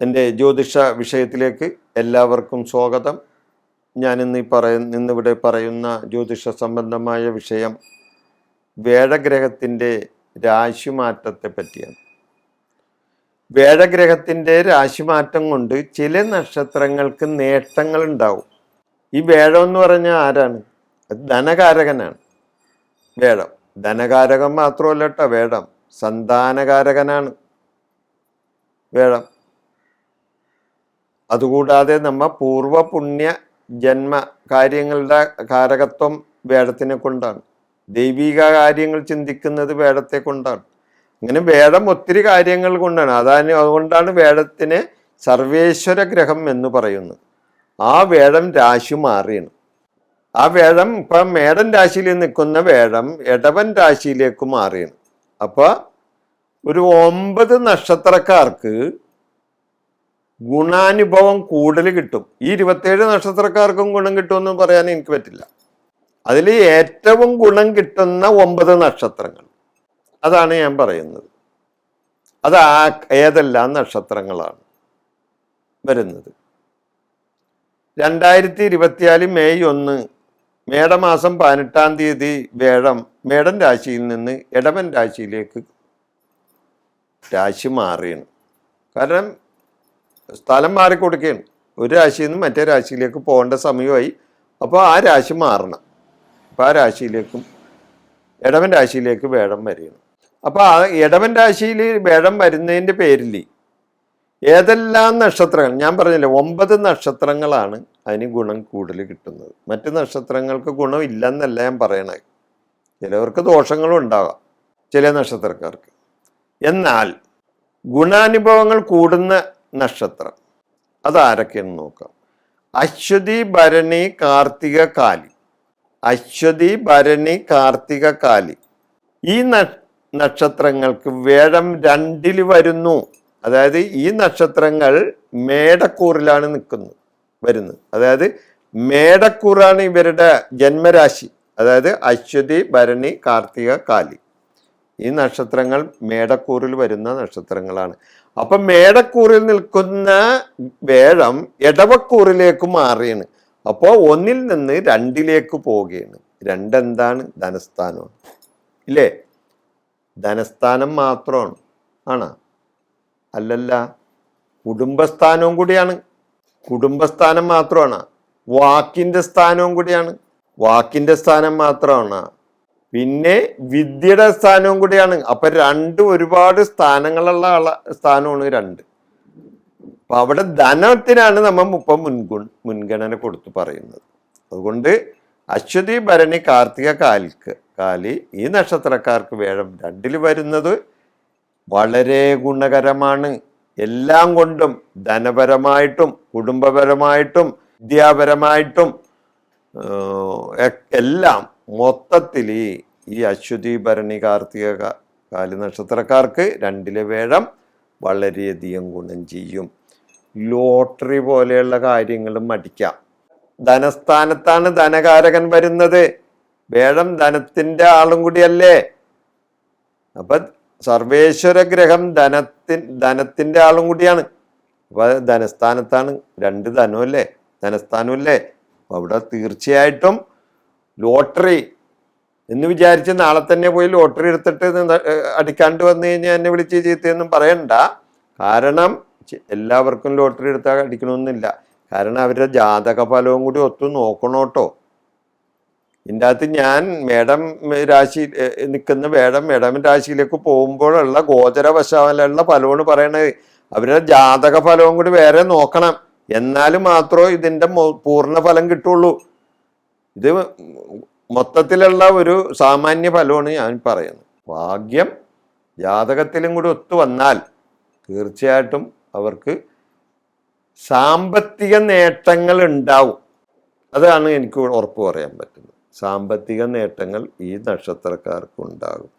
എന്റെ ജ്യോതിഷ വിഷയത്തിലേക്ക് എല്ലാവർക്കും സ്വാഗതം. ഞാനിന്ന് പറയ ഇന്നിവിടെ പറയുന്ന ജ്യോതിഷ സംബന്ധമായ വിഷയം വേഴഗ്രഹത്തിന്റെ രാശിമാറ്റത്തെ പറ്റിയാണ്. വേഴഗ്രഹത്തിന്റെ രാശിമാറ്റം കൊണ്ട് ചില നക്ഷത്രങ്ങൾക്ക് നേട്ടങ്ങൾ ഉണ്ടാവും. ഈ വേഴം എന്ന് പറഞ്ഞാൽ ആരാണ്? ധനകാരകനാണ്. വേഴം. ധനകാരകം മാത്രമല്ല കേട്ടോ വേഴം. സന്താനകാരകനാണ് വേഴം. അതുകൂടാതെ നമ്മ പൂർവ പുണ്യ ജന്മ കാര്യങ്ങളുടെ കാരകത്വം വേടത്തിനെ കൊണ്ടാണ്. ദൈവിക കാര്യങ്ങൾ ചിന്തിക്കുന്നത് വേടത്തെ കൊണ്ടാണ്. അങ്ങനെ വേടം ഒത്തിരി കാര്യങ്ങൾ കൊണ്ടാണ്. അതാണ് അതുകൊണ്ടാണ് വേടത്തിനെ സർവേശ്വര ഗ്രഹം എന്ന് പറയുന്നത്. ആ വേടം രാശി മാറിയാണ്. ആ വേഴം ഇപ്പം മേടൻ രാശിയിൽ നിൽക്കുന്ന വേഴം ഇടവൻ രാശിയിലേക്ക് മാറിയാണ്. അപ്പോൾ ഒരു ഒമ്പത് നക്ഷത്രക്കാർക്ക് ഗുണാനുഭവം കൂടുതൽ കിട്ടും. ഈ ഇരുപത്തേഴ് നക്ഷത്രക്കാർക്കും ഗുണം കിട്ടുമെന്ന് പറയാൻ എനിക്ക് പറ്റില്ല. അതിൽ ഏറ്റവും ഗുണം കിട്ടുന്ന ഒമ്പത് നക്ഷത്രങ്ങൾ. അതാണ് ഞാൻ പറയുന്നത്. അത് ആ ഏതെല്ലാം നക്ഷത്രങ്ങളാണ് വരുന്നത്. രണ്ടായിരത്തി ഇരുപത്തിനാല് മെയ് ഒന്ന് മേടമാസം പതിനെട്ടാം തീയതി വേഴം മേടൻ രാശിയിൽ നിന്ന് ഇടവൻ രാശിയിലേക്ക് രാശി മാറിയാണ്. കാരണം സ്ഥലം മാറിക്കൊടുക്കുകയാണ് ഒരു രാശിയിൽ നിന്ന് മറ്റേ രാശിയിലേക്ക് പോകേണ്ട സമയമായി. അപ്പോൾ ആ രാശി മാറണം. അപ്പോൾ ആ രാശിയിലേക്കും ഇടവൻ രാശിയിലേക്ക് വേടം വരികയാണ് അപ്പോൾ ആ ഇടവൻ രാശിയിൽ വേടം വരുന്നതിന്റെ പേരിൽ ഏതെല്ലാം നക്ഷത്രങ്ങൾ ഞാൻ പറഞ്ഞില്ലേ ഒമ്പത് നക്ഷത്രങ്ങളാണ് അതിന് ഗുണം കൂടുതൽ കിട്ടുന്നത്. മറ്റ് നക്ഷത്രങ്ങൾക്ക് ഗുണം ഇല്ലെന്നല്ല ഞാൻ പറയണേ ചിലവർക്ക് ദോഷങ്ങളും ഉണ്ടാകാം ചില നക്ഷത്രക്കാർക്ക്. എന്നാൽ ഗുണാനുഭവങ്ങൾ കൂടുന്ന നക്ഷത്രം. അതാരൊക്കെയെന്ന് നോക്കാം. അശ്വതി ഭരണി കാർത്തിക കാലി. അശ്വതി ഭരണി കാർത്തിക കാലി. ഈ നക്ഷത്രങ്ങൾക്ക് വേഴം രണ്ടിൽ വരുന്നു. അതായത് ഈ നക്ഷത്രങ്ങൾ മേടക്കൂറിലാണ് നിൽക്കുന്നത് വരുന്നത്. അതായത് മേടക്കൂറാണ് ഇവരുടെ ജന്മരാശി. അതായത് അശ്വതി ഭരണി കാർത്തിക കാലി. ഈ നക്ഷത്രങ്ങൾ മേടക്കൂറിൽ വരുന്ന നക്ഷത്രങ്ങളാണ്. അപ്പൊ മേടക്കൂറിൽ നിൽക്കുന്ന വേഴം ഇടവക്കൂറിലേക്ക് മാറിയാണ്. അപ്പോൾ ഒന്നിൽ നിന്ന് രണ്ടിലേക്ക് പോവുകയാണ്. രണ്ടെന്താണ്? ധനസ്ഥാനമാണ്. ഇല്ലേ? ധനസ്ഥാനം മാത്രമാണ്. ആണോ? അല്ലല്ല. കുടുംബസ്ഥാനവും കൂടിയാണ്. കുടുംബസ്ഥാനം മാത്രമാണ്? വാക്കിന്റെ സ്ഥാനവും കൂടിയാണ്. വാക്കിന്റെ സ്ഥാനം മാത്രമാണ്? പിന്നെ വിദ്യയുടെ സ്ഥാനവും കൂടിയാണ്. അപ്പൊ രണ്ട് ഒരുപാട് സ്ഥാനങ്ങളുള്ള ആള സ്ഥാനമാണ് രണ്ട്. അപ്പൊ അവിടെ ധനത്തിനാണ് നമ്മൾ ഇപ്പം മുൻഗുൺ മുൻഗണന കൊടുത്തു പറയുന്നത്. അതുകൊണ്ട് അശ്വതി ഭരണി കാർത്തിക കാലിക്ക് കാലി ഈ നക്ഷത്രക്കാർക്ക് വേഴം രണ്ടിൽ വരുന്നത് വളരെ ഗുണകരമാണ്. എല്ലാം കൊണ്ടും ധനപരമായിട്ടും കുടുംബപരമായിട്ടും വിദ്യാപരമായിട്ടും എല്ലാം മൊത്തത്തിൽ ഈ- അശ്വതി ഭരണി കാർത്തിക കാലി നക്ഷത്രക്കാർക്ക് രണ്ടിലെ വേഴം വളരെയധികം ഗുണം ചെയ്യും. ലോട്ടറി പോലെയുള്ള കാര്യങ്ങളും അടിക്കാം ധനസ്ഥാനത്താണ് ധനകാരകൻ വരുന്നത്. വേഴം ധനത്തിന്റെ ആളും കൂടിയല്ലേ? അപ്പൊ സർവേശ്വര ഗ്രഹം ധനത്തിൻ ധനത്തിന്റെ ആളും കൂടിയാണ്. അപ്പൊ ധനസ്ഥാനത്താണ് രണ്ട് ധനമല്ലേ? ധനസ്ഥാനമല്ലേ? അവിടെ തീർച്ചയായിട്ടും ലോട്ടറി എന്ന് വിചാരിച്ച് നാളെ തന്നെ പോയി ലോട്ടറി എടുത്തിട്ട് അടിക്കാണ്ട് വന്നു കഴിഞ്ഞാൽ എന്നെ വിളിച്ച് ചീത്തയൊന്നും പറയണ്ട. കാരണം എല്ലാവർക്കും ലോട്ടറി എടുത്താൽ അടിക്കണമെന്നില്ല. കാരണം അവരുടെ ജാതക ഫലവും കൂടി ഒത്തു നോക്കണോട്ടോ ഇതിന്റെ അകത്ത് ഞാൻ മേഡം രാശി നിൽക്കുന്ന മേഡം മേഡം രാശിയിലേക്ക് പോകുമ്പോഴുള്ള ഗോചരവശാലുള്ള ഫലമാണ് പറയണത്. അവരുടെ ജാതക ഫലവും കൂടി വേറെ നോക്കണം. എന്നാലും മാത്രമേ ഇതിന്റെ പൂർണ ഫലം കിട്ടുള്ളൂ. ഇത് മൊത്തത്തിലുള്ള ഒരു സാമാന്യ ഫലമാണ് ഞാൻ പറയുന്നത്. ഭാഗ്യം ജാതകത്തിലും കൂടി ഒത്തു വന്നാൽ തീർച്ചയായിട്ടും അവർക്ക് സാമ്പത്തിക നേട്ടങ്ങൾ ഉണ്ടാവും. അതാണ് എനിക്ക് ഉറപ്പ് പറയാൻ പറ്റുന്നത്. സാമ്പത്തിക നേട്ടങ്ങൾ ഈ നക്ഷത്രക്കാർക്ക് ഉണ്ടാകും.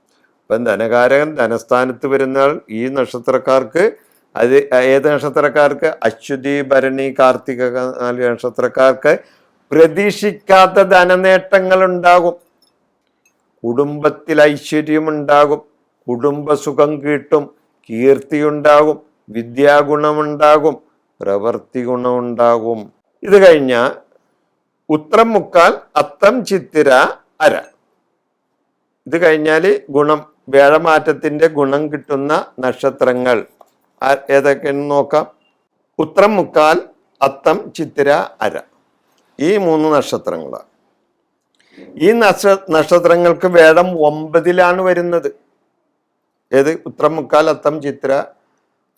ഇപ്പം ധനകാരകൻ ധനസ്ഥാനത്ത് വരുന്നാൽ ഈ നക്ഷത്രക്കാർക്ക് അത് ഏത് നക്ഷത്രക്കാർക്ക്? അശ്വതി ഭരണി കാർത്തിക നാല് നക്ഷത്രക്കാർക്ക് പ്രതീക്ഷിക്കാത്ത ധനനേട്ടങ്ങൾ ഉണ്ടാകും കുടുംബത്തിൽ ഐശ്വര്യമുണ്ടാകും. കുടുംബസുഖം കിട്ടും. കീർത്തിയുണ്ടാകും. വിദ്യാഗുണമുണ്ടാകും. പ്രവൃത്തി ഗുണമുണ്ടാകും ഇത് കഴിഞ്ഞ ഉത്രം മുക്കാൽ അത്തം ചിത്തിര അര. ഇത് കഴിഞ്ഞാൽ ഗുണം വേഴമാറ്റത്തിന്റെ ഗുണം കിട്ടുന്ന നക്ഷത്രങ്ങൾ. ഏതൊക്കെയെന്ന് നോക്കാം. ഉത്രം മുക്കാൽ അത്തം ചിത്തിര അര. ഈ മൂന്ന് നക്ഷത്രങ്ങളാണ് ഈ നക്ഷ നക്ഷത്രങ്ങൾക്ക് വേടം ഒമ്പതിലാണ് വരുന്നത്. ഏത്? ഉത്രമുക്കാൽ അത്തം ചിത്ര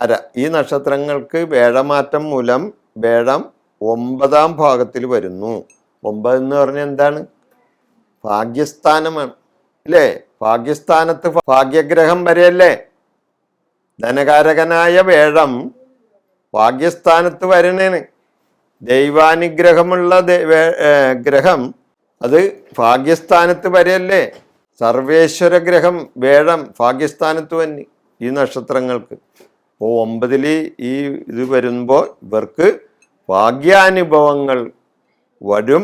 അര. ഈ നക്ഷത്രങ്ങൾക്ക് വേടമാറ്റം മൂലം വേടം ഒമ്പതാം ഭാഗത്തിൽ വരുന്നു. ഒമ്പത് എന്ന് പറഞ്ഞാൽ എന്താണ്? ഭാഗ്യസ്ഥാനമാണ്. അല്ലേ? ഭാഗ്യസ്ഥാനത്ത് ഭാഗ്യഗ്രഹം വരെയല്ലേ? ധനകാരകനായ വേഴം ഭാഗ്യസ്ഥാനത്ത് വരണേന്. ദൈവാനുഗ്രഹമുള്ള ഗ്രഹം അത് ഭാഗ്യസ്ഥാനത്ത് വരെയല്ലേ? സർവേശ്വര ഗ്രഹം വേഴം ഭാഗ്യസ്ഥാനത്ത് തന്നെ ഈ നക്ഷത്രങ്ങൾക്ക്. അപ്പോൾ ഒമ്പതിൽ ഈ ഇത് വരുമ്പോൾ ഇവർക്ക് ഭാഗ്യാനുഭവങ്ങൾ വരും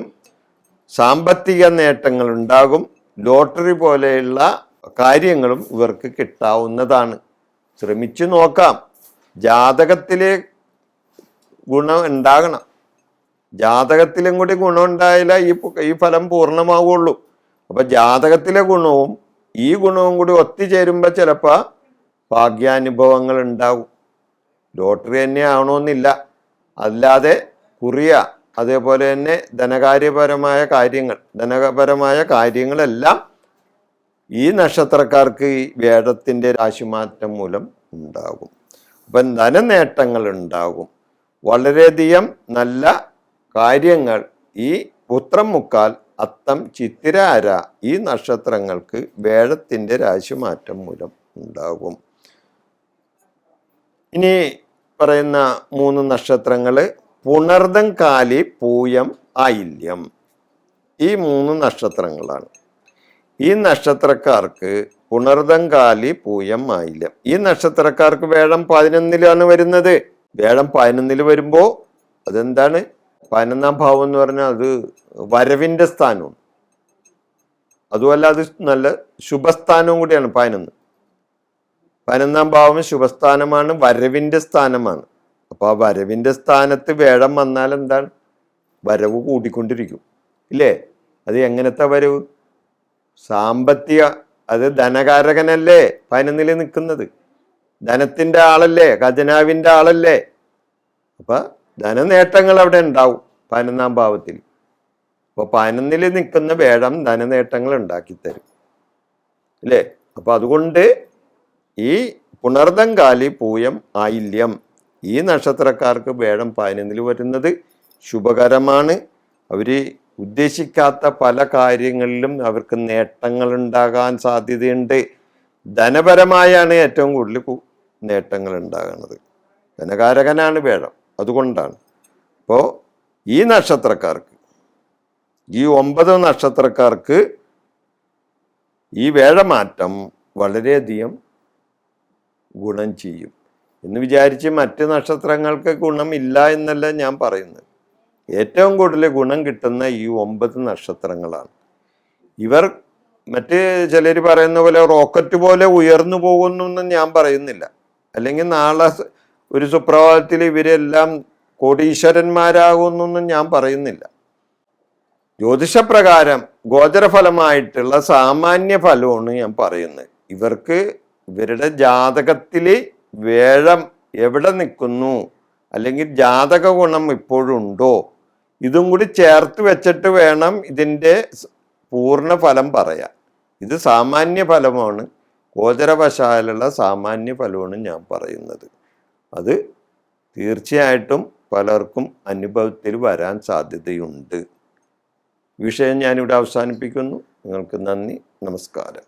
സാമ്പത്തിക നേട്ടങ്ങൾ ഉണ്ടാകും ലോട്ടറി പോലെയുള്ള കാര്യങ്ങളും ഇവർക്ക് കിട്ടാവുന്നതാണ്. ശ്രമിച്ചു നോക്കാം. ജാതകത്തിലെ ഗുണം ഉണ്ടാകണം. ജാതകത്തിലും കൂടി ഗുണം ഈ ഈ ഫലം പൂർണമാവുള്ളൂ. അപ്പൊ ജാതകത്തിലെ ഗുണവും ഈ ഗുണവും കൂടി ഒത്തുചേരുമ്പോൾ ചിലപ്പോൾ ഭാഗ്യാനുഭവങ്ങൾ ഉണ്ടാവും. ലോട്ടറി തന്നെ ആവണമെന്നില്ല അല്ലാതെ കുറിയ അതേപോലെ തന്നെ ധനകാര്യപരമായ കാര്യങ്ങൾ ധനപരമായ കാര്യങ്ങളെല്ലാം ഈ നക്ഷത്രക്കാർക്ക് ഈ വേടത്തിന്റെ രാശിമാറ്റം മൂലം ഉണ്ടാകും. അപ്പം ധനനേട്ടങ്ങൾ ഉണ്ടാകും. വളരെയധികം നല്ല കാര്യങ്ങൾ ഈ ഉത്രം മുക്കാൽ അത്തം ചിത്തിരാര ഈ നക്ഷത്രങ്ങൾക്ക് വേഴത്തിന്റെ രാശിമാറ്റം മൂലം ഉണ്ടാകും ഇനി പറയുന്ന മൂന്ന് നക്ഷത്രങ്ങൾ പുണർദം കാലി പൂയം ആയില്യം ഈ മൂന്ന് നക്ഷത്രങ്ങളാണ്. ഈ നക്ഷത്രക്കാർക്ക് പുണർദം കാലി പൂയം ആയില്യം ഈ നക്ഷത്രക്കാർക്ക് വേഴം പതിനൊന്നിലാണ് വരുന്നത്. വേഴം പതിനൊന്നിൽ വരുമ്പോൾ അതെന്താണ്? പതിനൊന്നാം ഭാവം എന്ന് പറഞ്ഞാൽ അത് വരവിന്റെ സ്ഥാനവും. അതുമല്ല അത് നല്ല ശുഭസ്ഥാനവും കൂടിയാണ് പതിനൊന്ന്. പതിനൊന്നാം ഭാവം ശുഭസ്ഥാനമാണ് വരവിന്റെ സ്ഥാനമാണ്. അപ്പോൾ ആ വരവിന്റെ സ്ഥാനത്ത് വേഴം വന്നാൽ എന്താണ്? വരവ് കൂടിക്കൊണ്ടിരിക്കും. ഇല്ലേ? അത് എങ്ങനത്തെ വരവ്? സാമ്പത്തിക അത് ധനകാരകനല്ലേ പതിനൊന്നിൽ നിൽക്കുന്നത്? ധനത്തിന്റെ ആളല്ലേ ഖജനാവിന്റെ ആളല്ലേ? അപ്പൊ ധനനേട്ടങ്ങൾ അവിടെ ഉണ്ടാവും പതിനൊന്നാം ഭാവത്തിൽ. അപ്പൊ പതിനൊന്നിൽ നിൽക്കുന്ന വേഴം ധനനേട്ടങ്ങൾ ഉണ്ടാക്കി തരും. അല്ലേ? അപ്പൊ അതുകൊണ്ട് ഈ പുണർദങ്കാലി പൂയം ആയില്യം ഈ നക്ഷത്രക്കാർക്ക് വേഴം പതിനൊന്നിൽ വരുന്നത് ശുഭകരമാണ്. അവർ ഉദ്ദേശിക്കാത്ത പല കാര്യങ്ങളിലും അവർക്ക് നേട്ടങ്ങൾ ഉണ്ടാകാൻ സാധ്യതയുണ്ട്. ധനപരമായാണ് ഏറ്റവും കൂടുതൽ നേട്ടങ്ങൾ ഉണ്ടാകുന്നത്. ധനകാരകനാണ് വേഴം. അതുകൊണ്ടാണ്. അപ്പോൾ ഈ നക്ഷത്രക്കാർക്ക് ഈ ഒമ്പത് നക്ഷത്രക്കാർക്ക് ഈ വേഴമാറ്റം വളരെയധികം ഗുണം ചെയ്യും. എന്ന് വിചാരിച്ച് മറ്റ് നക്ഷത്രങ്ങൾക്ക് ഗുണമില്ല എന്നല്ല ഞാൻ പറയുന്നത്. ഏറ്റവും കൂടുതൽ ഗുണം കിട്ടുന്ന ഈ ഒമ്പത് നക്ഷത്രങ്ങളാണ്. ഇവർ മറ്റ് ചിലർ പറയുന്ന പോലെ റോക്കറ്റ് പോലെ ഉയർന്നു പോകുന്നു എന്ന് ഞാൻ പറയുന്നില്ല. അല്ലെങ്കിൽ നാളെ ഒരു സുപ്രഭാതത്തിൽ ഇവരെല്ലാം കോടീശ്വരന്മാരാകുന്നൊന്നും ഞാൻ പറയുന്നില്ല. ജ്യോതിഷപ്രകാരം ഗോചരഫലമായിട്ടുള്ള സാമാന്യ ഫലമാണ് ഞാൻ പറയുന്നത്. ഇവർക്ക് ഇവരുടെ ജാതകത്തിൽ വേഴം എവിടെ നിൽക്കുന്നു? അല്ലെങ്കിൽ ജാതക ഗുണം ഇപ്പോഴുണ്ടോ? ഇതും കൂടി ചേർത്ത് വെച്ചിട്ട് വേണം ഇതിന്റെ പൂർണ ഫലം പറയാൻ. ഇത് സാമാന്യ ഫലമാണ്. ഗോചരവശാലുള്ള സാമാന്യ ഫലമാണ് ഞാൻ പറയുന്നത്. അത് തീർച്ചയായിട്ടും പലർക്കും അനുഭവത്തിൽ വരാൻ സാധ്യതയുണ്ട്. വിഷയം ഞാനിവിടെ അവസാനിപ്പിക്കുന്നു. നിങ്ങൾക്ക് നന്ദി. നമസ്കാരം.